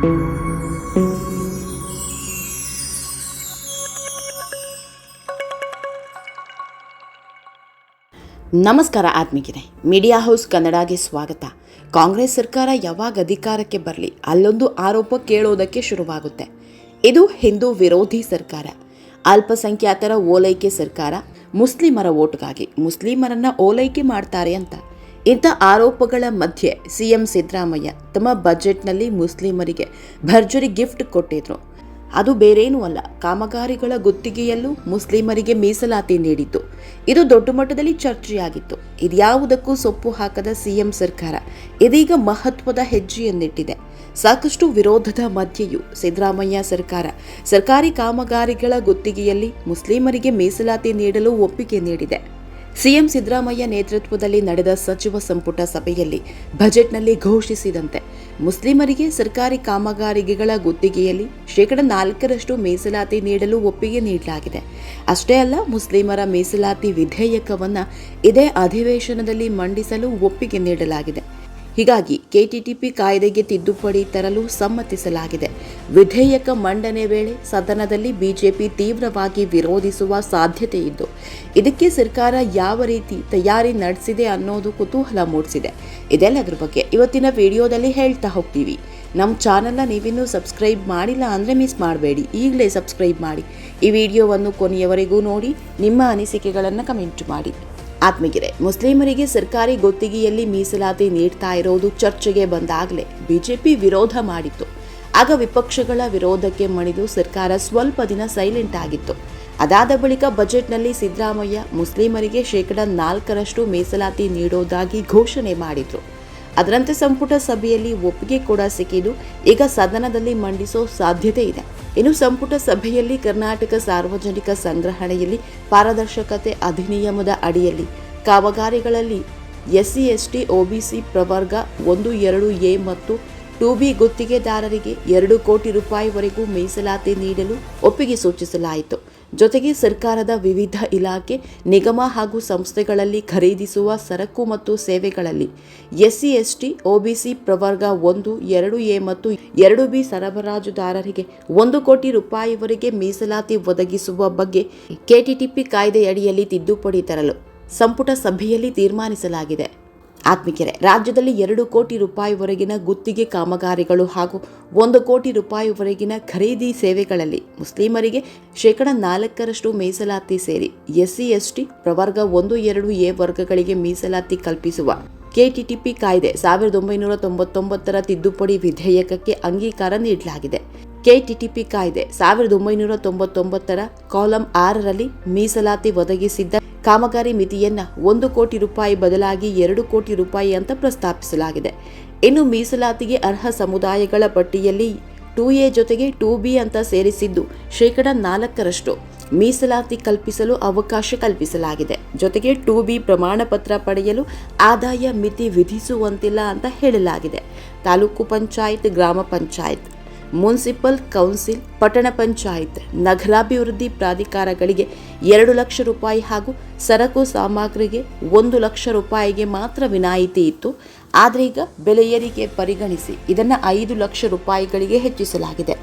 ನಮಸ್ಕಾರ ಆತ್ಮೀಗಿರೆ media house ಕನ್ನಡಗೆ ಸ್ವಾಗತ. ಕಾಂಗ್ರೆಸ್ ಸರ್ಕಾರ ಯಾವಾಗ ಅಧಿಕಾರಕ್ಕೆ ಬರಲಿ, ಅಲ್ಲೊಂದು ಆರೋಪ ಕೇಳೋದಕ್ಕೆ ಶುರುವಾಗುತ್ತೆ. ಇದು ಹಿಂದೂ ವಿರೋಧಿ ಸರ್ಕಾರ. ಅಲ್ಪಸಂಖ್ಯಾತರ ಓಲೈಕೆ ಸರ್ಕಾರ, ಮುಸ್ಲಿಮರ ಓಟ್ಗಾಗಿ ಮುಸ್ಲಿಮರನ್ನ ಓಲೈಕೆ ಮಾಡ್ತಾರೆ ಅಂತ. ಇಂಥ ಆರೋಪಗಳ ಮಧ್ಯೆ ಸಿಎಂ ಸಿದ್ದರಾಮಯ್ಯ ತಮ್ಮ ಬಜೆಟ್ನಲ್ಲಿ ಮುಸ್ಲಿಮರಿಗೆ ಭರ್ಜರಿ ಗಿಫ್ಟ್ ಕೊಟ್ಟಿದ್ರು. ಅದು ಬೇರೇನೂ ಅಲ್ಲ, ಕಾಮಗಾರಿಗಳ ಗುತ್ತಿಗೆಯಲ್ಲೂ ಮುಸ್ಲಿಮರಿಗೆ ಮೀಸಲಾತಿ ನೀಡಿತ್ತು. ಇದು ದೊಡ್ಡ ಮಟ್ಟದಲ್ಲಿ ಚರ್ಚೆಯಾಗಿತ್ತು. ಇದ್ಯಾವುದಕ್ಕೂ ಸೊಪ್ಪು ಹಾಕದ ಸಿಎಂ ಸರ್ಕಾರ ಇದೀಗ ಮಹತ್ವದ ಹೆಜ್ಜೆಯನ್ನಿಟ್ಟಿದೆ. ಸಾಕಷ್ಟು ವಿರೋಧದ ಮಧ್ಯೆಯೂ ಸಿದ್ದರಾಮಯ್ಯ ಸರ್ಕಾರ ಸರ್ಕಾರಿ ಕಾಮಗಾರಿಗಳ ಗುತ್ತಿಗೆಯಲ್ಲಿ ಮುಸ್ಲಿಮರಿಗೆ ಮೀಸಲಾತಿ ನೀಡಲು ಒಪ್ಪಿಗೆ ನೀಡಿದೆ. ಸಿಎಂ ಸಿದ್ದರಾಮಯ್ಯ ನೇತೃತ್ವದಲ್ಲಿ ನಡೆದ ಸಚಿವ ಸಂಪುಟ ಸಭೆಯಲ್ಲಿ ಬಜೆಟ್ನಲ್ಲಿ ಘೋಷಿಸಿದಂತೆ ಮುಸ್ಲಿಮರಿಗೆ ಸರ್ಕಾರಿ ಕಾಮಗಾರಿಗೆಗಳ ಗುತ್ತಿಗೆಯಲ್ಲಿ ಶೇಕಡ ನಾಲ್ಕರಷ್ಟು ಮೀಸಲಾತಿ ನೀಡಲು ಒಪ್ಪಿಗೆ ನೀಡಲಾಗಿದೆ. ಅಷ್ಟೇ ಅಲ್ಲ, ಮುಸ್ಲಿಮರ ಮೀಸಲಾತಿ ವಿಧೇಯಕವನ್ನು ಇದೇ ಅಧಿವೇಶನದಲ್ಲಿ ಮಂಡಿಸಲು ಒಪ್ಪಿಗೆ ನೀಡಲಾಗಿದೆ. ಹೀಗಾಗಿ ಕೆಟಿಟಿಪಿ ಕಾಯ್ದೆಗೆ ತಿದ್ದುಪಡಿ ತರಲು ಸಮ್ಮತಿಸಲಾಗಿದೆ. ವಿಧೇಯಕ ಮಂಡನೆ ವೇಳೆ ಸದನದಲ್ಲಿ ಬಿಜೆಪಿ ತೀವ್ರವಾಗಿ ವಿರೋಧಿಸುವ ಸಾಧ್ಯತೆ ಇದ್ದು, ಇದಕ್ಕೆ ಸರ್ಕಾರ ಯಾವ ರೀತಿ ತಯಾರಿ ನಡೆಸಿದೆ ಅನ್ನೋದು ಕುತೂಹಲ ಮೂಡಿಸಿದೆ. ಇದೆಲ್ಲದರ ಬಗ್ಗೆ ಇವತ್ತಿನ ವಿಡಿಯೋದಲ್ಲಿ ಹೇಳ್ತಾ ಹೋಗ್ತೀವಿ. ನಮ್ಮ ಚಾನಲ್ನ ನೀವಿನ್ನೂ ಸಬ್ಸ್ಕ್ರೈಬ್ ಮಾಡಿಲ್ಲ ಅಂದರೆ ಮಿಸ್ ಮಾಡಬೇಡಿ. ಈಗಲೇ ಸಬ್ಸ್ಕ್ರೈಬ್ ಮಾಡಿ. ಈ ವಿಡಿಯೋವನ್ನು ಕೊನೆಯವರೆಗೂ ನೋಡಿ, ನಿಮ್ಮ ಅನಿಸಿಕೆಗಳನ್ನು ಕಮೆಂಟ್ ಮಾಡಿ. ಆತ್ಮಗಿರೆ ಮುಸ್ಲಿಮರಿಗೆ ಸರ್ಕಾರಿ ಗುತ್ತಿಗೆಯಲ್ಲಿ ಮೀಸಲಾತಿ ನೀಡ್ತಾ ಇರೋದು ಚರ್ಚೆಗೆ ಬಂದಾಗಲೇ ಬಿಜೆಪಿ ವಿರೋಧ ಮಾಡಿತ್ತು. ಆಗ ವಿಪಕ್ಷಗಳ ವಿರೋಧಕ್ಕೆ ಮಣಿದು ಸರ್ಕಾರ ಸ್ವಲ್ಪ ದಿನ ಸೈಲೆಂಟ್ ಆಗಿತ್ತು. ಅದಾದ ಬಳಿಕ ಬಜೆಟ್ನಲ್ಲಿ ಸಿದ್ದರಾಮಯ್ಯ ಮುಸ್ಲಿಮರಿಗೆ ಶೇಕಡ ನಾಲ್ಕರಷ್ಟು ಮೀಸಲಾತಿ ನೀಡೋದಾಗಿ ಘೋಷಣೆ ಮಾಡಿದ್ರು. ಅದರಂತೆ ಸಂಪುಟ ಸಭೆಯಲ್ಲಿ ಒಪ್ಪಿಗೆ ಕೂಡ ಸಿಕ್ಕಿದ್ದು ಈಗ ಸದನದಲ್ಲಿ ಮಂಡಿಸೋ ಸಾಧ್ಯತೆ ಇದೆ. ಇನ್ನು ಸಂಪುಟ ಸಭೆಯಲ್ಲಿ ಕರ್ನಾಟಕ ಸಾರ್ವಜನಿಕ ಸಂಗ್ರಹಣೆಯಲ್ಲಿ ಪಾರದರ್ಶಕತೆ ಅಧಿನಿಯಮದ ಅಡಿಯಲ್ಲಿ ಕಾಮಗಾರಿಗಳಲ್ಲಿ ಎಸ್ಸಿ, ಎಸ್ಟಿ, ಒಬಿಸಿ ಪ್ರವರ್ಗ ಒಂದು, ಎರಡು, ಎ ಮತ್ತು ಟು ಬಿ ಗುತ್ತಿಗೆದಾರರಿಗೆ ಎರಡು ಕೋಟಿ ರೂಪಾಯಿವರೆಗೂ ಮೀಸಲಾತಿ ನೀಡಲು ಒಪ್ಪಿಗೆ ಸೂಚಿಸಲಾಯಿತು. ಜೊತೆಗೆ ಸರ್ಕಾರದ ವಿವಿಧ ಇಲಾಖೆ, ನಿಗಮ ಹಾಗೂ ಸಂಸ್ಥೆಗಳಲ್ಲಿ ಖರೀದಿಸುವ ಸರಕು ಮತ್ತು ಸೇವೆಗಳಲ್ಲಿ ಎಸ್ಸಿ, ಎಸ್ಟಿ, ಒಬಿಸಿ ಪ್ರವರ್ಗ ಒಂದು, ಎರಡು ಎ ಮತ್ತು ಎರಡು ಬಿ ಸರಬರಾಜುದಾರರಿಗೆ ಒಂದು ಕೋಟಿ ರೂಪಾಯಿವರೆಗೆ ಮೀಸಲಾತಿ ಒದಗಿಸುವ ಬಗ್ಗೆ ಕೆಟಿಟಿಪಿ ಕಾಯ್ದೆಯಡಿಯಲ್ಲಿ ತಿದ್ದುಪಡಿ ತರಲು ಸಂಪುಟ ಸಭೆಯಲ್ಲಿ ತೀರ್ಮಾನಿಸಲಾಗಿದೆ. ಆತ್ಮಿಕೆರೆ, ರಾಜ್ಯದಲ್ಲಿ ಎರಡು ಕೋಟಿ ರೂಪಾಯಿವರೆಗಿನ ಗುತ್ತಿಗೆ ಕಾಮಗಾರಿಗಳು ಹಾಗೂ ಒಂದು ಕೋಟಿ ರೂಪಾಯಿವರೆಗಿನ ಖರೀದಿ ಸೇವೆಗಳಲ್ಲಿ ಮುಸ್ಲಿಮರಿಗೆ ಶೇಕಡ ನಾಲ್ಕರಷ್ಟು ಮೀಸಲಾತಿ ಸೇರಿ ಎಸ್ಸಿ, ಎಸ್ಟಿ ಪ್ರವರ್ಗ ಒಂದು, ಎರಡು, ಎ ವರ್ಗಗಳಿಗೆ ಮೀಸಲಾತಿ ಕಲ್ಪಿಸುವ ಕೆಟಿಟಿಪಿ ಕಾಯ್ದೆ ಸಾವಿರದ ಒಂಬೈನೂರ ತೊಂಬತ್ತೊಂಬತ್ತರ ತಿದ್ದುಪಡಿ ವಿಧೇಯಕಕ್ಕೆ ಅಂಗೀಕಾರ ನೀಡಲಾಗಿದೆ. ಕೆಟಿಟಿಪಿ ಕಾಯ್ದೆ ಸಾವಿರದ ಒಂಬೈನೂರ ತೊಂಬತ್ತೊಂಬತ್ತರ ಕಾಲಂ ಆರರಲ್ಲಿ ಮೀಸಲಾತಿ ಒದಗಿಸಿದ್ದ ಕಾಮಗಾರಿ ಮಿತಿಯನ್ನು ಒಂದು ಕೋಟಿ ರೂಪಾಯಿ ಬದಲಾಗಿ ಎರಡು ಕೋಟಿ ರೂಪಾಯಿ ಅಂತ ಪ್ರಸ್ತಾಪಿಸಲಾಗಿದೆ. ಇನ್ನು ಮೀಸಲಾತಿಗೆ ಅರ್ಹ ಸಮುದಾಯಗಳ ಪಟ್ಟಿಯಲ್ಲಿ ಟೂ ಎ ಜೊತೆಗೆ ಟೂ ಬಿ ಅಂತ ಸೇರಿಸಿದ್ದು ಶೇಕಡ ನಾಲ್ಕರಷ್ಟು. ಮೀಸಲಾತಿ ಕಲ್ಪಿಸಲು ಅವಕಾಶ ಕಲ್ಪಿಸಲಾಗಿದೆ. ಜೊತೆಗೆ ಟೂ ಬಿ ಪ್ರಮಾಣ ಪತ್ರ ಪಡೆಯಲು ಆದಾಯ ಮಿತಿ ವಿಧಿಸುವಂತಿಲ್ಲ ಅಂತ ಹೇಳಲಾಗಿದೆ. ತಾಲೂಕು ಪಂಚಾಯತ್, ಗ್ರಾಮ ಪಂಚಾಯತ್. ಮುನ್ಸಿಪಲ್ ಕೌನ್ಸಿಲ್, ಪಟ್ಟಣ ಪಂಚಾಯತ್ ನಗರಾಭಿವೃದ್ಧಿ ಪ್ರಾಧಿಕಾರಗಳಿಗೆ ಎರಡು ಲಕ್ಷ ರೂಪಾಯಿ ಹಾಗೂ ಸರಕು ಸಾಮಗ್ರಿಗೆ ಒಂದು ಲಕ್ಷ ರೂಪಾಯಿಗೆ ಮಾತ್ರ ವಿನಾಯಿತಿ ಇತ್ತು. ಆದರೆ ಈಗ ಬೆಲೆಯರಿಗೆ ಪರಿಗಣಿಸಿ ಇದನ್ನು ಐದು ಲಕ್ಷ ರೂಪಾಯಿಗಳಿಗೆ ಹೆಚ್ಚಿಸಲಾಗಿದೆ.